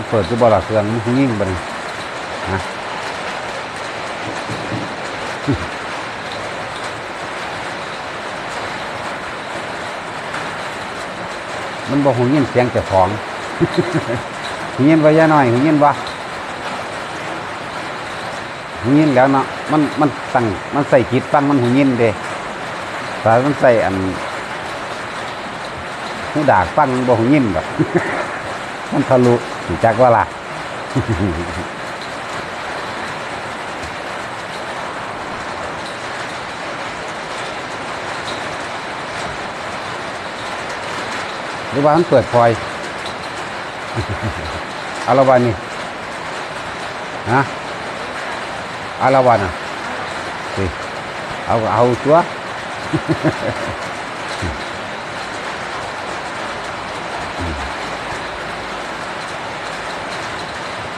มันเปิดคือบ่ละเครื่องมันหูยิ่งบ่นี่ฮะมันบ่หูยินเสียงเจ้าของหูยินว่าย่าน้อยหูยินบ่หูยินแล้วเนาะมันมันตั้งมันใส่จิตฟังมันหูยินเด้แต่มันใส่อันหูดากฟังบ่หูยินดอกมันทะลุ รู้จักว่าล่ะหรือว่ามันเปิดพลอย เอาละวันนี่ฮะเอาละวันอะสิเอาก็เอาตัว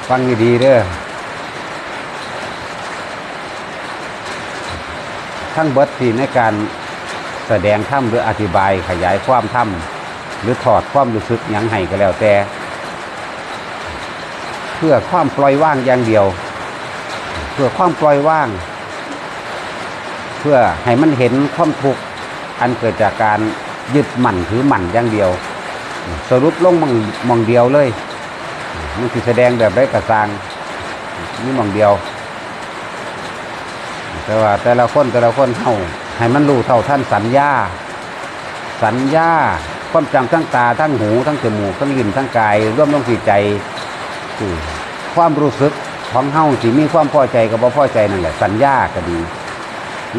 ฟังดีๆเด้อทั้งเบิดที่ในการแสดงถ้ำหรืออธิบายขยายความถ้ำหรือถอดความรู้สึกยังให้ก็แล้วแต่ เพื่อความปล่อยว่างอย่างเดียว เพื่อความปล่อยว่าง เพื่อให้มันเห็นความทุกข์อันเกิดจากการยึดหมั่นถือหมั่นอย่างเดียว สรุปลงมองมองเดียวเลย มันคือแสดงแบบได้กระซางนี่มองเดียว แต่ว่าแต่ละคนแต่ละคนเท่าให้มันรู้เท่าท่านสัญญา สัญญาความจำทั้งตาทั้งหูทั้งจมูกทั้งลิ้นทั้งกายร่วมลงที่ใจอืมความรู้สึกของเฮาที่มีความพอใจกับบ่พอใจนั่นแหละสัญญาก็ดี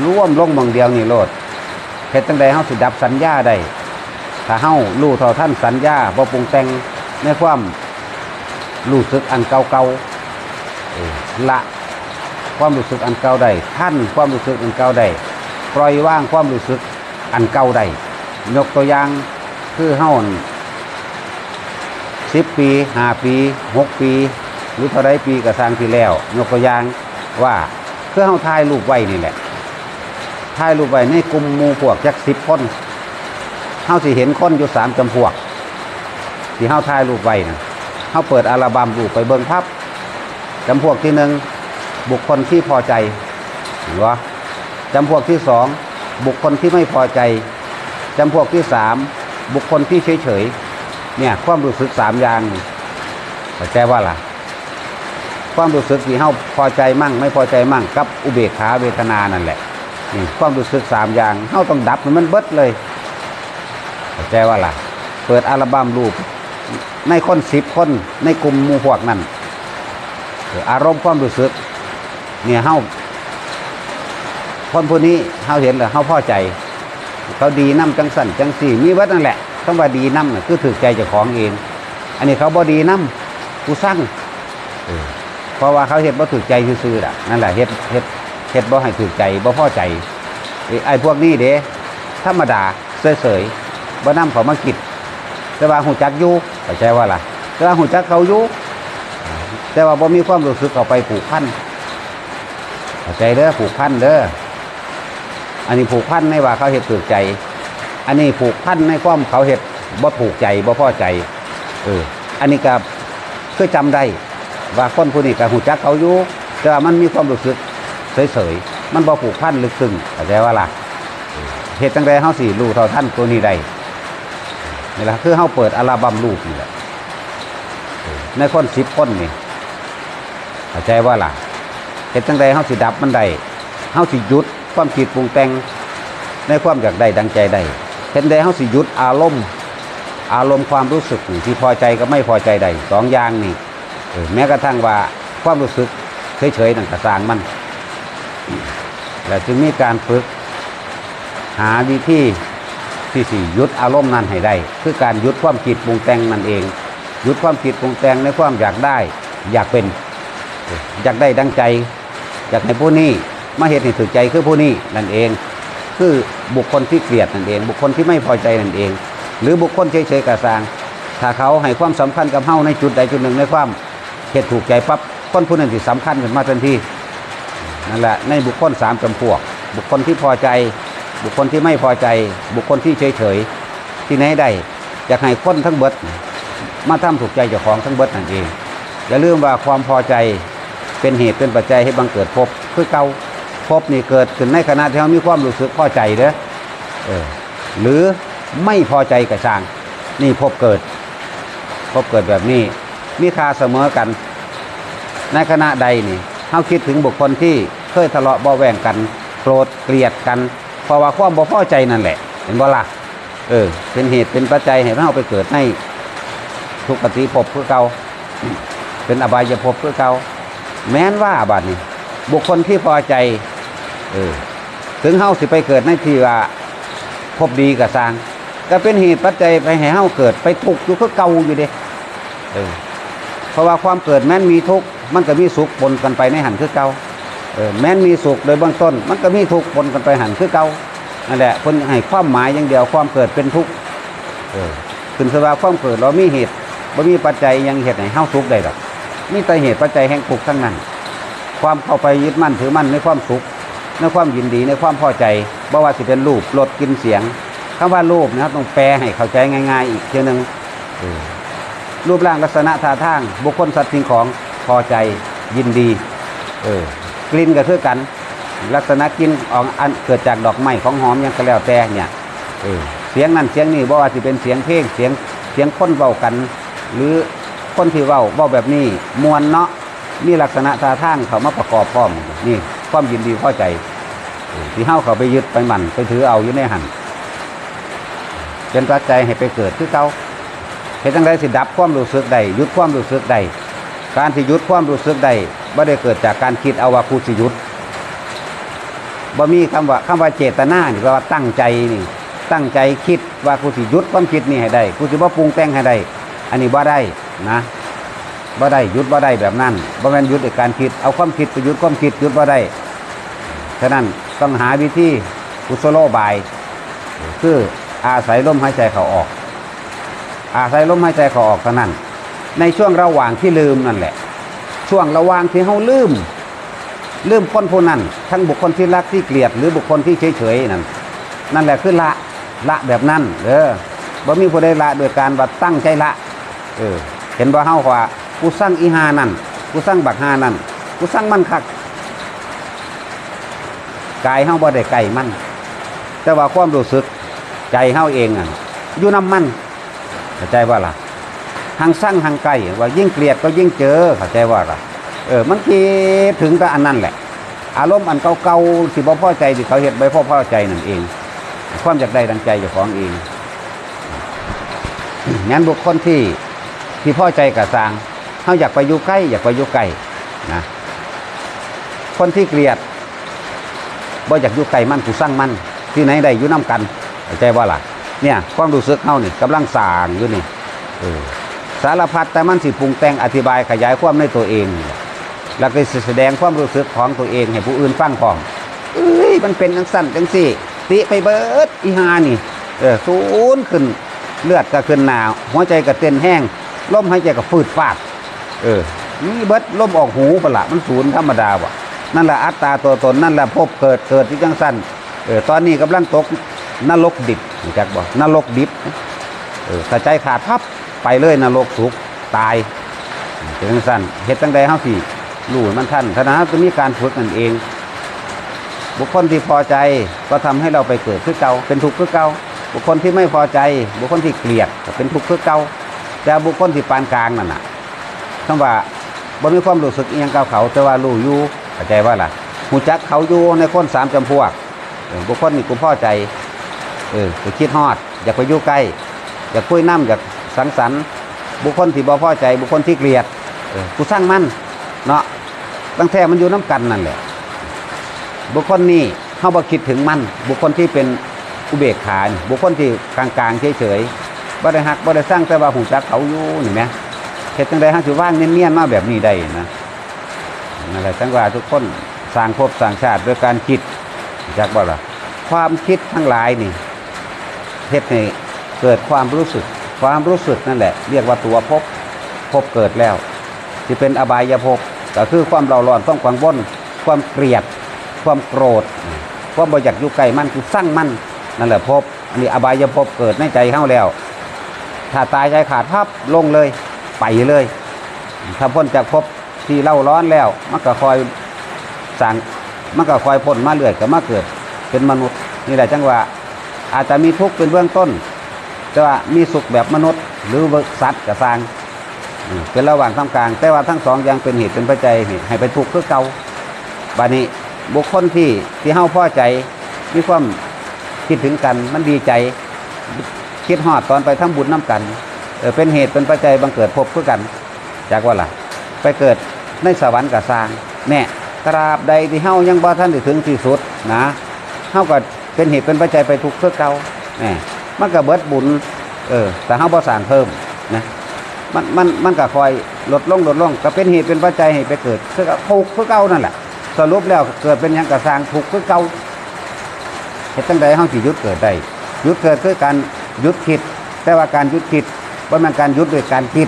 ร่วมลงมองเดียวนี่โลดเฮ็ดจังใดเฮาสิดับสัญญาได้ถ้าเฮารู้เท่าท่านสัญญาบ่ปรุงแต่งในความ รู้สึกอันเก่าๆเออละความรู้สึกอันเก่าได้ท่านความรู้สึกอันเก่าได้ปล่อยว่างความรู้สึกอันเก่าได้ยกตัวอย่างคือเฮาสิบปีห้าปีหกปี หรือเท่าไรปีกระสร้างที่แล้ว ยกตัวอย่างว่าเพื่อเฮาถ่ายรูปไว้นี่แหละถ่ายรูปไว้ในกลุ่มมูพวกจักสิบคนเฮาสิเห็นคนอยู่สามจำพวกที่เฮาถ่ายรูปไว้นะ เฮาเปิดอัลบั้มรูปไปเบิ่งพับจำพวกที่หนึ่งบุคคลที่พอใจเห็นวะจำพวกที่สองบุคคลที่ไม่พอใจจำพวกที่สามบุคคลที่เฉยเฉยๆเนี่ยความรู้สึกสามอย่างเข้าใจว่าล่ะ ความรู้สึกที่เฮาพอใจมั่ง ไม่พอใจมั่งกับอุเบกขาเวทนานั่นแหละนี่ความรู้สึกสามอย่างเฮาต้องดับมันเบิดเลยเข้าใจว่าล่ะ เปิดอัลบั้มรูป ในคนสิบคนในกลุ่มมู่พวกนั้นอารมณ์ความรู้สึก เนี่ยเฮาคนผู้นี้เฮาเห็นแล้วเฮาพอใจ เขาดีน้ำจังสั่นจังสี่มีวัดนั่นแหละคำว่าดีน้ำน่ะคือถือใจเจ้าของเอง อันนี้เขาบ่ดีน้ำกูสร้างเพราะว่าเขาเฮ็ดบ่ถือใจซื่อๆล่ะนั่นแหละเฮ็ดเฮ็ดเฮ็ดบ่ให้ถือใจบ่พอใจไอ้พวกนี้เด้ธรรมดาเฉยๆบ่นำเขามาคิด แต่ว่าหูจักอยู่เข้าใจว่าล่ะ แต่ว่าหูจักเขาอยู่แต่ว่าบ่มีความรู้สึกเข้าไปผูกพันเข้าใจเด้อผูกพันเด้ออันนี้ผูกพันในว่าเขาเฮ็ดถูกใจ อันนี้ผูกพันในความเขาเฮ็ดบ่ถูกใจบ่พอใจเอออันนี้ก็คือจำได้ว่าคนผู้นี้ก็หูจักเขาอยู่แต่ว่ามันมีความรู้สึกเฉยๆมันบ่ผูกพันลึกซึ้งเข้าใจว่าล่ะเออเฮ็ดจังไดเฮาสิรู้เท่าท่านตัวนี้ได้ นี่แหละคือเขาเปิดอัลบั้มรูปนี่แหละในคนสิบคนนี่เข้าใจว่าล่ะเห็นจังใดเขาสิดับมันได้เขาสิหยุดความคิดปรุงแต่งในความอยากได้ดังใจได้เห็นใดเขาสิหยุดอารมณ์อารมณ์ความรู้สึกที่พอใจกับไม่พอใจได้สองอย่างนี่แม้กระทั่งว่าความรู้สึกเฉยๆนั่นกระสางมันแล้วจึงมีการฝึกหาวิธี ที่สี่ยุดอารมณ์นั้นให้ได้ คือการยุดความคิดปรุงแต่งนั่นเองหยุดความคิดปรุงแต่งในความอยากได้ อยากเป็น อยากได้ดังใจ อยากให้ผู้นี้มาเหตุให้ถึกใจคือผู้นี้นั่นเอง คือบุคคลที่เกลียดนั่นเอง บุคคลที่ไม่พอใจนั่นเอง หรือบุคคลเฉยๆกระซาง ถ้าเขาให้ความสำคัญกับเฮาในจุดใดจุดหนึ่งในความเหตุถูกใจปั๊บคนผู้นั้นสิสำคัญขึ้นมาทันทีนั่นแหละในบุคคลสามจำพวก บุคคลที่พอใจ บุคคลที่ไม่พอใจ บุคคลที่เฉยๆที่ไหนได้อยากให้คนทั้งเบิด มาทำถูกใจเจ้าของทั้งเบิดนั่นเองอย่าลืมว่าความพอใจเป็นเหตุเป็นปัจจัยให้บังเกิดภพคือเก่าภพนี่เกิดขึ้นในขณะที่เรามีความรู้สึกพอใจเด้อเออหรือไม่พอใจกับช่าง นี่ภพเกิดภพเกิดแบบนี้ มีค่าเสมอกัน ในขณะใดนี่เฮาคิดถึงบุคคลที่เคยทะเลาะเบาะแวงกันโกรธเกลียดกัน เพราะว่าความบ่พอใจนั่นแหละ เห็นบ่ล่ะเออ เป็นเหตุเป็นปัจจัยให้เราไปเกิดในทุกขติภพคือเก่าเป็นอบายภพคือเก่าแม้นว่าบัดนี้ บุคคลที่พอใจ เออ ถึงเฮาสิไปเกิดในที่ว่าพบดีกับสร้าง ก็เป็นเหตุปัจจัยไปให้เฮาเกิดไปทุกข์อยู่คือเก่าอยู่เด้เออเพราะว่าความเกิดแม้นมีทุกข์มันก็มีสุขปนกันไปในหันคือเก่า แม้นมีสุขโดยเบื้องต้น มันก็มีทุกข์ปนกันไปหันคือเก่านั่นแหละคนให้ความหมายอย่างเดียวความเกิดเป็นทุกข์ขึ้นสภาความเกิดเรามีเหตุบ่มีปัจจัยยังเหตุไหนเฮาทุกข์ได้ดอกมีแต่เหตุปัจจัยแห่งทุกข์ทั้งนั้น ความเข้าไปยึดมั่นถือมั่นในความสุขในความยินดีในความพอใจบ่ว่าสิเป็นรูปรสกินเสียงคำว่ารูปนะครับต้องแปลให้เข้าใจง่าย ๆ อีกเทีนึงรูปร่างลักษณะท่าทาง บุคคลสัตว์สิ่งของพอใจยินดี เออ กลิ่นก็คือกัน ลักษณะกลิ่นออกอันเกิดจากดอกไม้ของหอมหยังก็แล้วแต่เนี่ยเสียงนั่นเสียงนี่บ่ว่าสิเป็นเสียงเพลงเสียงเสียงคนเว้ากัน หรือคนที่เว้าเว้าแบบนี้มวนเนาะมีลักษณะท่าทางเขามาประกอบพร้อมนี่ความยินดีพอใจที่เฮาเขาไปยึดไปมั่นไปถือเอาอยู่ในหันเป็นปัจจัยให้ไปเกิดคือเก่าเหตุจังไดสิดับความรู้สึกใดยุดความรู้สึกใดการที่ยุดความรู้สึกใด บ่ได้เกิดจากการคิดเอาว่ากูสิยุดบ่มีคำว่าคำว่าเจตนานี่แปลว่าตั้งใจนี่ ตั้งใจคิดว่ากูสิยุดความคิดนี่ให้ได้กูสิบ่ปรุงแต่งให้ได้ อันนี้บ่ได้นะบ่ได้ยุดบ่ได้แบบนั้นบ่แม่นยุดด้วยการคิดเอาความคิดไปยุดความคิดยุดบ่ได้ฉะนั้นต้องหาวิธีกุศโลบาย คืออาศัยลมหายใจเขาออก อาศัยลมหายใจเขาออกเท่านั้น ในช่วงระหว่างที่ลืมนั่นแหละ ช่วงระหว่างที่เขาลืมลืมคนผู้นั้น ทั้งบุคคลที่รักที่เกลียด หรือบุคคลที่เฉยๆนั่นนั่นแหละคือละละแบบนั้นเออบ่มีผู้ใดละโดยการว่าตั้งใจละเออเห็นบ่เฮาว่ากูสร้างอีหานั่นกูสร้างบักหานั่นกูสร้างมันคักกายเฮาบ่ได้ไก่มัน แต่ว่าความรู้สึกใจเฮาเองอะอยู่น้ำมันเข้าใจว่าล่ะ ทางสร้างทางไกลว่ายิ่งเกลียดก็ยิ่งเจอเข้าใจว่าล่ะเออมันคิดถึงแต่อันนั้นแหละ อารมณ์อันเก่าๆที่บ่พอใจที่เขาเห็นไปพ่อพอใจนั่นเอง ความอยากได้ดังใจเจ้าของเองงั้นบุคคลที่ที่พอใจกับสร้างเขาอยากไปอยู่ใกล้ อยากไปอยู่ไกลนะคนที่เกลียดบ่อยากอยู่ไกลมันกูสร้างมันที่ไหนได้อยู่น้ากันเข้าใจว่าล่ะ เนี่ย ความรู้สึกเขานี่กำลังสร้างอยู่นี่เออ สารพัดแต่มันสิปรุงแต่งอธิบายขยายความในตัวเอง แล้วก็สแสดงความรู้สึกของตัวเองให้ผู้อื่นฟังพร้อมเอ้ยมันเป็นจังสั้นจังสี่ ติไปเบิดอีหานี่เออสูนขึ้นเลือดก็ขึ้นหนาวหัวใจก็เต้นแห้งลมหายใจก็ฟืดฟาดเออนี่เบิดลมออกหูปละมันศูนย์ธรรมดาวะนั่นแหละอัตตาตัวตนนั่นแหละพบเกิดเกิดที่จังสั้นเออตอนนี้กำลังตกนรกดิบจักบ่นรกดิบเออถ้าใจขาดพับ ไปเลยนรกสุกตายเป็นจังสั้นเหตุจังใดเฮาสิรู้ให้มันท่านธนะจะมีการฝึกนั่นเอง บุคคลที่พอใจก็ทำให้เราไปเกิดคือเก่าเป็นทุกข์คือเก่าบุคคลที่ไม่พอใจ บุคคลที่เกลียดเป็นทุกข์คือเก่าแต่บุคคลที่ปานกลางนั่นน่ะคำว่าบ่มีความรู้สึกเอียงกับเขา แต่ว่ารู้อยู่เข้าใจว่าล่ะหูจักเขาอยู่ในคนสามจำพวกบุคคลนี่กูพอใจเออไปคิดฮอด อยากไปอยู่ใกล้อยากคุยน้ำอยาก สังสรรค์ บุคคลที่บ่พอใจ บุคคลที่เกลียดกูสร้างมันเนาะตั้งแต่มันอยู่น้ำกันนั่นแหละบุคคลนี้เขาบ่คิดถึงมัน บุคคลที่เป็นอุเบกขาบุคคลที่กลางๆเฉยๆบ่ได้หักบ่ได้สร้างแต่ว่าหูจักเขาอยู่นี่แหมเฮ็ดจังได๋ฮะสิว่างเนียนๆมาแบบนี้ได้นะนั่นแหละจังว่าทุกคนสร้างภพสร้างชาติด้วยการคิดจักบ่ล่ะความคิดทั้งหลายนี่เฮ็ดให้เกิดความรู้สึก ความรู้สึกนั่นแหละ เรียกว่าตัวพภพบเกิดแล้ว ที่เป็นอบายภพก็คือความเร่าร้อนความกังวลความเกลียด ความโกรธความบ่อยากอยู่ใกล้มันคือสร้างมันนั่นแหละภพอันนี้อบายภพเกิดในใจเฮาแล้ว ถ้าตายใจขาดพับลงเลยไปเลย ถ้าพ้นจากภพที่เล่าร้อนแล้วมันก็คอยสั่งมันก็คอยพ้นมาเรื่อยก็มาเกิด เป็นมนุษย์นี่แหละจังว่าอาจจะมีทุกข์เป็นเบื้องต้น แต่ว่ามีสุขแบบมนุษย์ หรือสัตว์กับสร้างเป็นระหว่างท่ามกลาง แต่ว่าทั้งสองย่างเป็นเหตุเป็นปัจจัยให้ไปทุกข์คือเก่าบานี้บุคคลที่ที่เฮาพอใจมีความคิดถึงกันมันดีใจคิดฮอดตอนไปทำบุญน้ำกันเออเป็นเหตุเป็นปัจจัยบังเกิดพบคือกัน จากว่าล่ะ ไปเกิดในสวรรค์กับสร้างแน่ตราบใดที่เฮายังบ่ทันถึงที่สุดนะเฮาก็เป็นเหตุเป็นปัจจัยไปทุกข์คือเก่าแน่ มันก็เบิดบุญเออแต่เฮาบ่สร้างเพิ่มนะมันมันมันก็คอยลดลงลดลงก็เป็นเหตุเป็นปัจจัยให้ไปเกิดคือทุกข์คือเก่านั่นแหละสรุปแล้วเกิดเป็นยังก็สางทุกข์คือเก่าเฮ็ดจังใดเฮาสิหยุดเกิดได้หยุดเกิดคือการหยุดคิด แต่ว่าการหยุดคิดบ่แม่นการหยุดโดยการคิด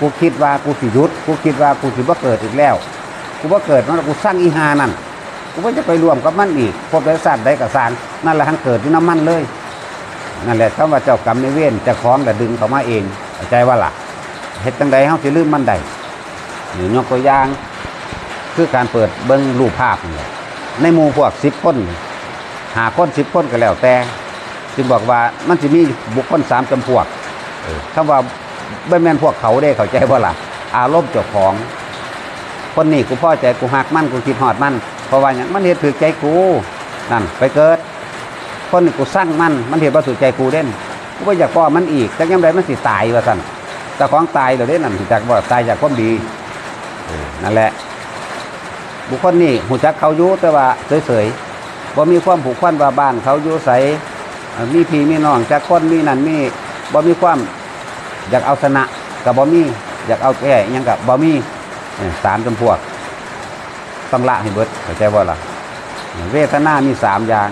กูคิดว่ากูสิหยุดกูคิดว่ากูสิบ่เกิดอีกแล้วกูบ่เกิดนั่นกูสร้างอีหานั่นกูบ่จะไปรวมกับมันอีกพบได้สัตว์ใดก็สางนั่นแหละทั้งเกิดอยู่น้ำมันเลย นั่นแหละคำว่าเจ้ากรรมในเวรจะคล้องแต่ดึงเขามาเองใจว่าล่ะเฮ็ดจังใดเฮาสิลืมมันได้นี่ยกตัวอย่างคือการเปิดเบิ่งรูปภาพในหมู่พวก10คนนี่หาคนสิบคนก็แล้วแต่ จึงบอกว่ามันจะมีบุคคลสามจำพวกคำว่าไม่แมนพวกเขาได้เข้าใจว่าล่ะอารมณ์เจ้าของ คนนี้กูพ่อใจกูหักมันกูคิดหอดมันเพราะว่าอย่างมันเหตุถือใจกูนั่นไปเกิด คนนี้กูสร้างมัน มันเหตุว่าถือใจกูเด่นกูว่อยากพ่อมันอีกแต่ยังไงมันสิตายว่าสั่นแต่ของตายเดี๋ยวเด่นนั่นสิจากว่าตายจากความดีนั่นแหละ บุคคลนี้หูจักเขายู่แต่ว่าเฉยๆบ่มีความผูกพันว่าบ้านเขายู่ใสเอ่อมีพี่มีน้องจากคนมีนั่นมีบ่มีความอยากเอาชนะกับบ่มีอยากเอาแก่อิหยังกับบ่มีเนี่ยสามจำพวกต้องละให้เบิดเข้าใจบ่ล่ะเวทนามีสามอย่าง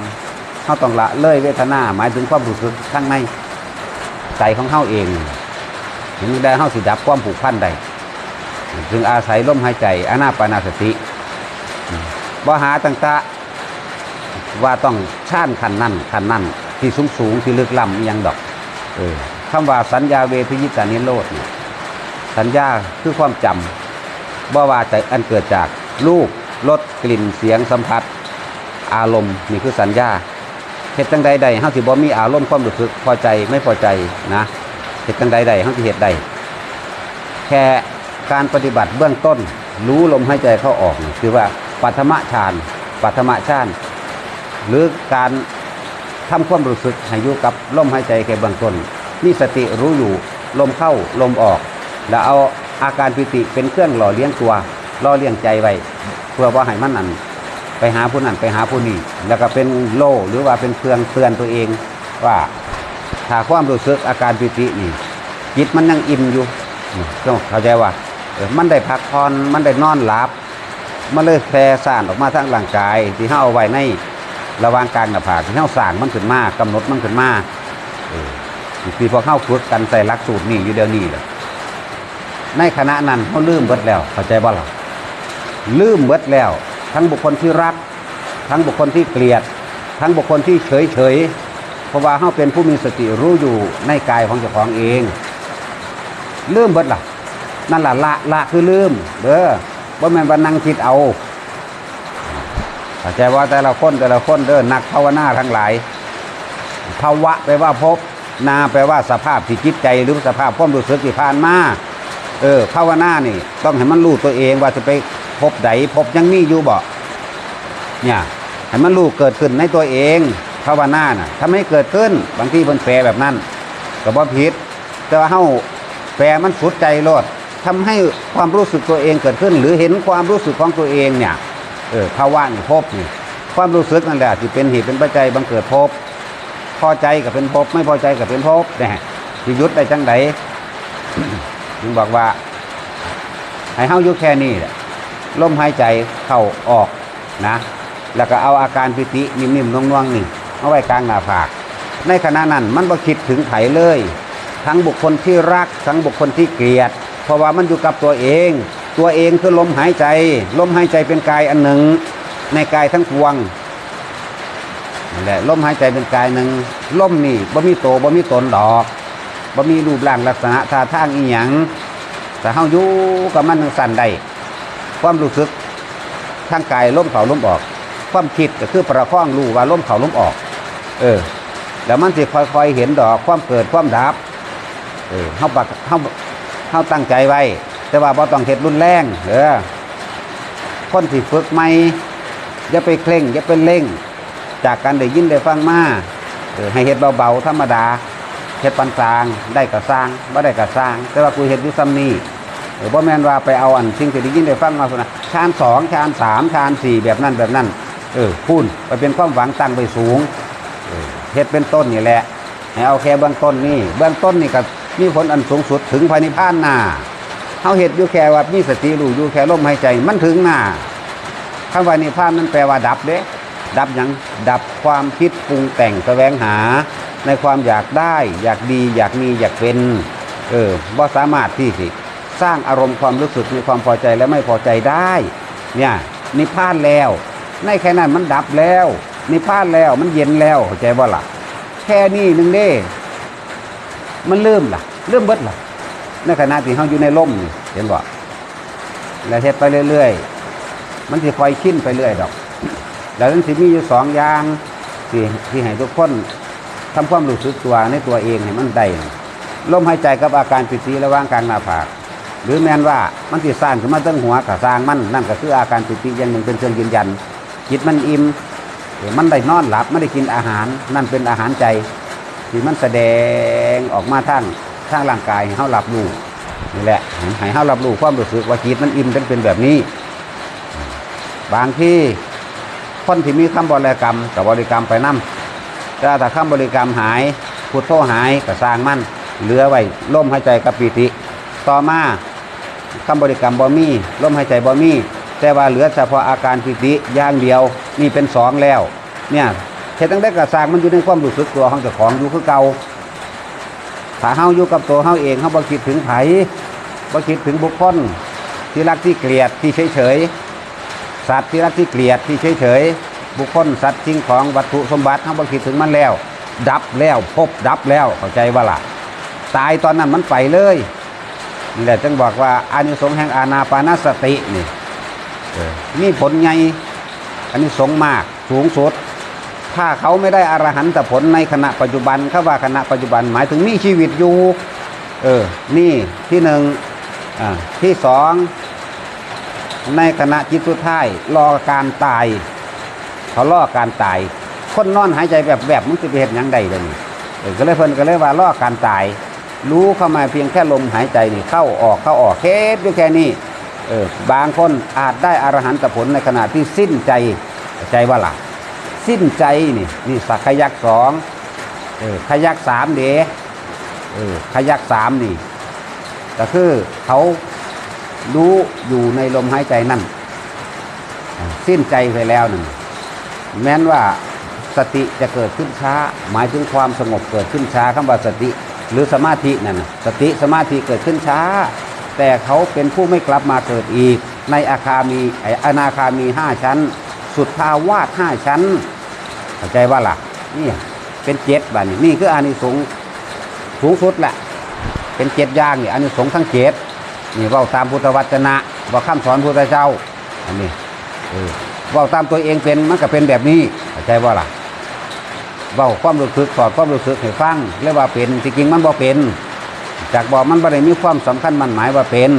เฮาต้องละเลยเวทนาหมายถึงความรู้สึกข้างในใจของเฮาเองถึงได้เฮาสิดับความผูกพันได้จึงอาศัยลมหายใจอานาปานาสติบ่หาต่างๆว่าต้องช่านขันนั่นขันนั่นที่สูงสูงที่ลึกล้ำยังดอกเออคำว่าสัญญาเวทยิตานิโรธเนี่ยสัญญาคือความจำบ่ว่าแต่อันเกิดจากรูปรสกลิ่นเสียงสัมผัส อารมณ์นี่คือสัญญา เหตุจังใดใดเฮาสิบ่มีอารมณ์ความรู้สึกพอใจไม่พอใจนะเหตุจังใดใดเฮาสิเหตุใด แค่การปฏิบัติเบื้องต้น รู้ลมหายใจเข้าออกคือว่าปัทมฌานปัทมฌานหรือการทำความรู้สึกให้อยู่กับลมหายใจแค่เบื้องต้นมีสติรู้อยู่ลมเข้าลมออก แล้วเอาอาการปิติเป็นเครื่องหล่อเลี้ยงตัวล่อเลี้ยงใจไว้เพื่อว่าให้มันนั่น ไปหาผู้นั้นไปหาผู้นี้แล้วก็เป็นโล่หรือว่าเป็นเครื่องเตือนตัวเองว่าถ้าความรู้สึกอาการปิตินี่จิตมันยังอิ่มอยู่ต้องเข้าใจว่ามันได้พักผ่อนมันได้นอนหลับมันเลยแพร่สานออกมาทั้งร่างกาย ที่เฮาเอาไว้ในระหว่างกลางหน้าผากที่เฮาสร้างมันขึ้นมากำหนดมันขึ้นมาเออที่พวกเฮาฝึกกันใส่ลักสูตรนี่อยู่เดียวนี้แหละในคณะนั้นเฮาลืมเบิดแล้วเข้าใจบ่ล่ะลืมเบิดแล้ว ทั้งบุคคลที่รัก ทั้งบุคคลที่เกลียด ทั้งบุคคลที่เฉยเฉยเพราะว่าเฮาเป็นผู้มีสติรู้อยู่ในกายของเจ้าของเองลืมเบิดล่ะ นั่นล่ะละละคือลืมเด้อบ่แม่นว่านั่งคิดเอาเข้าใจว่าแต่ละคนแต่ละคนเด้อนักภาวนาทั้งหลายภาวะแปลว่าพบนาแปลว่าสภาพที่จิตใจหรือสภาพความรู้สึกที่ผ่านมาเออภาวนานี่ ต้องให้มันรู้ตัวเองว่าจะไป พบใดพบยังมีอยู่บ่เนี่ยให้มันรู้เกิดขึ้นในตัวเองภาวนาน่ะถ้าไม่เกิดขึ้นบางทีเพิ่นแปลแบบนั้นก็บ่ผิด แต่ว่าเฮาแปลมันสุดใจโลดทำให้ความรู้สึกตัวเองเกิดขึ้น หรือเห็นความรู้สึกของตัวเองเนี่ยเออภาวะนี่พบนี่ความรู้สึกนั่นแหละที่เป็นเหตุเป็นปัจจัยบังเกิดพบ พอใจกับเป็นภพไม่พอใจกับเป็นภพเนี่ยที่ยุดได้จังไดจึงบอกว่า ให้เฮาอยู่แค่นี้แหละ ลมหายใจเข้าออกนะ แล้วก็เอาอาการปิตินิ่มๆน่วงๆนี่เอาไว้กลางหน้าผาก ในขณะนั้นมันบ่คิดถึงไผเลย ทั้งบุคคลที่รัก ทั้งบุคคลที่เกลียด เพราะว่ามันอยู่กับตัวเอง ตัวเองคือลมหายใจ ลมหายใจเป็นกายอันหนึ่ง ในกายทั้งปวงนั่แหละลมหายใจเป็นกายหนึ่งลมนี่บ่มีโตบ่มีตนดอกบ่มีรูปร่างลักษณะท่าทางอีหยังแต่เฮาอยู่กับมันสั่นได้ ความรู้สึกทางกายล้มเข่าล้มออก ความคิดก็คือประคองรู้ว่าล้มเข่าล้มออก เออ แล้วมันสิค่อยๆเห็นดอกความเกิดความดับ เออเฮาปักเฮาเฮาตั้งใจไว้ แต่ว่าบ่ต้องเฮ็ดรุนแรงเด้อคนที่ฝึกใหม่อย่าไปเคร่งอย่าไปเร่ง จากการได้ยินได้ฟังมาเออให้เฮ็ดเบาๆธรรมดาเฮ็ดปานกลางได้ก็สร้างบ่ได้ก็สร้าง แต่ว่ากูเฮ็ดอยู่ซ้ำนี้ เออบ่แมนว่าไปเอาอันสิ่งที่ได้ยินได้ฟังมาพุ่นนะชานสองชานสามชานสี่แบบนั้นแบบนั้นเออพูนไปเป็นความหวังตั้งไปสูงเฮ็ดเป็นต้นนี่แหละให้เอาแค่เบื้องต้นนี่เบื้องต้นนี่ก็มีผลอันสูงสุดถึงภายในพานหน้าเฮาเฮ็ดอยู่แค่ว่ามีสติรู้อยู่แค่ลมหายใจมันถึงหน้าคำว่านิพพานมันแปลว่าดับเด้ดับยังดับความคิดปรุงแต่งแสวงหา ในความอยากได้ อยากดี อยากมีอยากเป็น เออบ่สามารถที่สิ สร้างอารมณ์ความรู้สึกมีความพอใจและไม่พอใจได้ เนี่ยนิพพานแล้ว ในแค่นั้นมันดับแล้ว นิพพานแล้วมันเย็นแล้วเข้าใจบ่ล่ะ แค่นี้หนึงเด้ มันเริ่มล่ะ เริ่มเบิดล่ะ ในขณะที่เฮาอยู่ในร่มนี่เห็นบ่แล้วเฮ็ดไปเรื่อย ๆ มันสิคอยชินไปเรื่อยดอก แล้วนั้นสิมีอยู่สองอย่างที่ที่ให้ทุกคนทำความรู้สึกตัวในตัวเองให้มันได้ลมหายใจกับอาการปิติระหว่างกลางหน้าผาก หรือแม้นว่ามันสิสร้างขึ้นมาตั้งหัวกะสร้างมันนั่นก็คืออาการปิติอย่างหนึ่งเป็นเครื่องยืนยัน จิตมันอิ่มมันได้นอนหลับไม่ได้กินอาหาร นั่นเป็นอาหารใจที่มันแสดงออกมาทางทางร่างกายให้เฮารับรู้นี่แหละให้ห้เฮารับรู้ความรู้สึกว่าจิตมันอิ่มเป็นเป็นแบบนี้ บางที่คนที่มีคำบริกรรมกับบริกรรมไปนํแต่ถ้าคำบริกรรมหายพุทโธหายก็สร้างมันเหลือไว้ลมหายใจกับปิติ ต่อมาคำบริกรรมบ่มีลมหายใจบ่มีแต่ว่าเหลือเฉพาะอาการปิติอย่างเดียวนี่เป็นสองแล้ว เนี่ยเฮ็ดตั้งแต่กระสางมันอยู่ในความรู้สึกตัวของเจ้าของอยู่คือเก่าถ้าเฮาอยู่กับตัวเฮาเองเฮาบ่คิดถึงไผบ่คิดถึงบุคคลที่รักที่เกลียดที่เฉยๆสัตว์ที่รักที่เกลียดที่เฉยๆบุคคลสัตว์สิ่งของวัตถุสมบัติเฮาบ่คิดถึงมันแล้ว ดับแล้วพบดับแล้วเข้าใจว่าล่ะตายตอนนั้นมันไปเลย นี่แหละจึงบอกว่าอานิสงส์แห่งอานาปานสตินี่นี่ผลไงอานิสงส์มากสูงสุด ถ้าเขาไม่ได้อรหันตผลในขณะปัจจุบันเขาว่าขณะปัจจุบันหมายถึงมีชีวิตอยู่เออนี่ที่หนึ่งที่สองในขณะจิตสุดท้ายรอการตายเขาล่อการตาย คนนอนหายใจแบบแบบมันจะไปเห็นยังไงเลยก็เลยเพิ่นก็เลยว่าล่อการตาย รู้เข้ามาเพียงแค่ลมหายใจนี่เข้าออกเข้าออกเคสอยู่แค่นี้เออบางคนอาจได้อรหันตผลในขณะที่สิ้นใจใจว่าล่ะสิ้นใจนี่นี่สักขยักสองเออขยักสามเดเออขยักสามนี่ก็คือเขารู้อยู่ในลมหายใจนั่นสิ้นใจไปแล้วนั่นแม้นว่าสติจะเกิดขึ้นช้า หมายถึงความสงบเกิดขึ้นช้าคำว่าสติ หรือสมาธินั่นสติสมาธิเกิดขึ้นช้า แต่เขาเป็นผู้ไม่กลับมาเกิดอีก ในอาคามีไออนาคามีห้าชั้น สุดทาวาสห้าชั้นเข้าใจว่าล่ะนี่เป็นเจ็ดบานี่นี่คืออานิสงส์สูงสุดแหละเป็นเจ็ดอย่างนี่อานิสงส์ทั้งเจ็ดนี่ว่าตามพุทธวจนะว่าคำสอนพุทธเจ้าอันนี้ว่าตามตัวเองเป็นมันก็เป็นแบบนี้เข้าใจว่าล่ะ เว่าความรู้สึกสอดความรู้สึกให้ฟังเรียกว่าเป็นจริงมันบ่เป็น จากบอกมันบ่ได้มีความสำคัญมันหมายว่าเป็น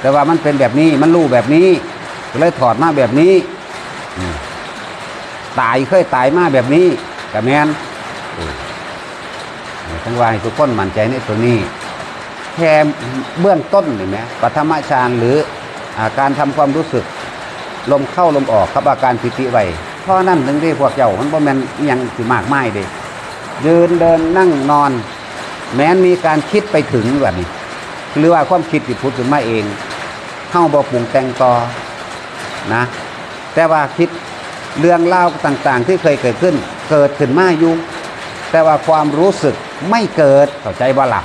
แต่ว่ามันเป็นแบบนี้มันรู้แบบนี้เลยถอดมาแบบนี้ตายเคยตายมาแบบนี้กับแมนทั้งวายทุกคนมั่นใจในตัวนี้แค่เบื้องต้นเห็นไหมปฐมฌานหรืออาการทำความรู้สึก ลมเข้าลมออกครับอาการปิติไว้ ราะนั่นถึงได้พวกเจ้ามันบ่แมนยังสิมากไม่เด้ยืนเดินนั่งนอน แม้นมีการคิดไปถึงแบบนี้ หรือว่าความคิดที่พูดขึ้นมาเองเข้าบ่ปรุงแต่งต่อนะ แต่ว่าคิดเรื่องเล่าต่างๆ ที่เคยเกิดขึ้น เกิดขึ้นมาอยู่แต่ว่าความรู้สึกไม่เกิดเข้าใจบ่หลับ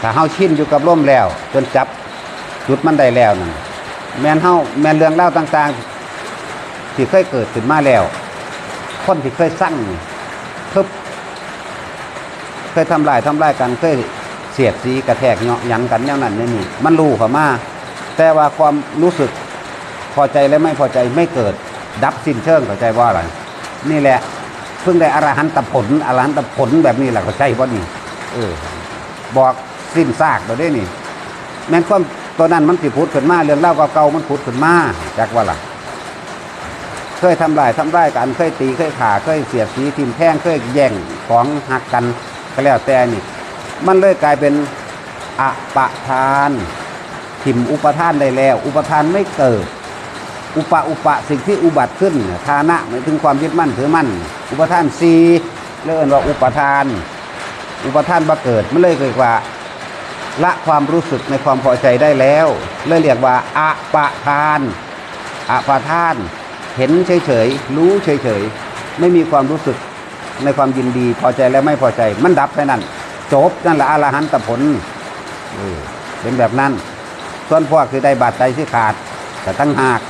ถ้าเฮาชินอยู่กับร่มแล้ว จนจับจุดมันได้แล้วนั่นแมนเฮาแมนเรื่องเล่าต่าง ๆ ที่เคยเกิดขึ้นมาแล้ว คนที่เคยสร้างทึบเคยทำลายทำลายกันเคยเสียดสีกระแทกเนาะยันกันแนวนั้นแนวนี่มันรู้เขามาแต่ว่าความรู้สึกพอใจและไม่พอใจไม่เกิด ดับสิ้นเชิงเข้าใจว่าอะไรนี่แหละเพิ่งได้อรหันตผลอรหันตผลแบบนี้แหละเข้าใจว่านี่เออ บอกสิ้นซากตัวได้นี่ แม้นความตัวนั้นมันสิพุดขึ้นมาเรื่องเล่าเก่าๆมันพุดขึ้นมาจากว่าล่ะ เคยทำลายทำร้ายกันเคยตีเคยขาเคยเสียดสีทิมแท่งเคยแย่งของหักกันก็แล้วแต่นี่ มันเลยกลายเป็นอปะทานทิมอุปทานได้แล้ว อุปทานไม่เกิด อุปะอุปะสิ่งที่อุบัติขึ้นฐานะหมายถึงความยึดมั่นถือมั่น อุปทานสีเรียกว่าอุปทาน อุปทานบัเกิดมันเลยเกิดว่าละความรู้สึกในความพอใจได้แล้วเลยเรียกว่าอะปะทานอะปะทาน เห็นเฉยๆ รู้เฉยๆ ไม่มีความรู้สึกในความยินดีพอใจและไม่พอใจ มันดับแค่นั้น จบนั่นแหละอรหันตผลเป็นแบบนั้นส่วนพวกคือได้บาดใจที่ขาดแต่ตั้งหาก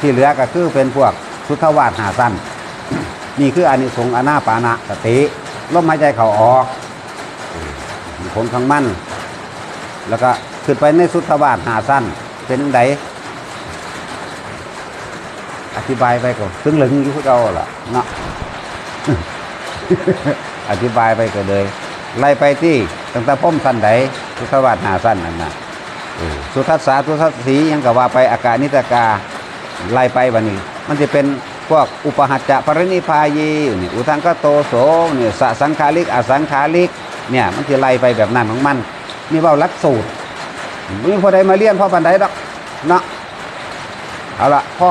ที่เหลือก็คือเป็นพวกสุทธวาสหาสั้นนี่คืออานิสงส์อนาปานะสติลมหายใจเขาออกผลของมั่น แล้วก็ขึ้นไปในสุทธวาสหาสั้นเป็นได อธิบายไปก็ซึ่งหลึงอยู่คือเก่าล่ะเนาะอธิบายไปก็เลยไล่ไปที่ตั้งแต่พ่มสั้นใดสุทธวาสหาสั้นนั่นนะสุทัสสาสุทัสสียังกับว่าไปอากาศนิตกาไล่ไปวันนี้ มันจะเป็นพวกอุปหัจจะปรินิพพายีนี่อุทังกโตโสเนี่ยสสังขาริกอสังขาริกเนี่ยมันจะไล่ไปแบบนั้นของมันนี่ว่าลักสูตรไมมีพอใดมาเรียนพ่อปันใดดอกเนาะเอาละพ่อ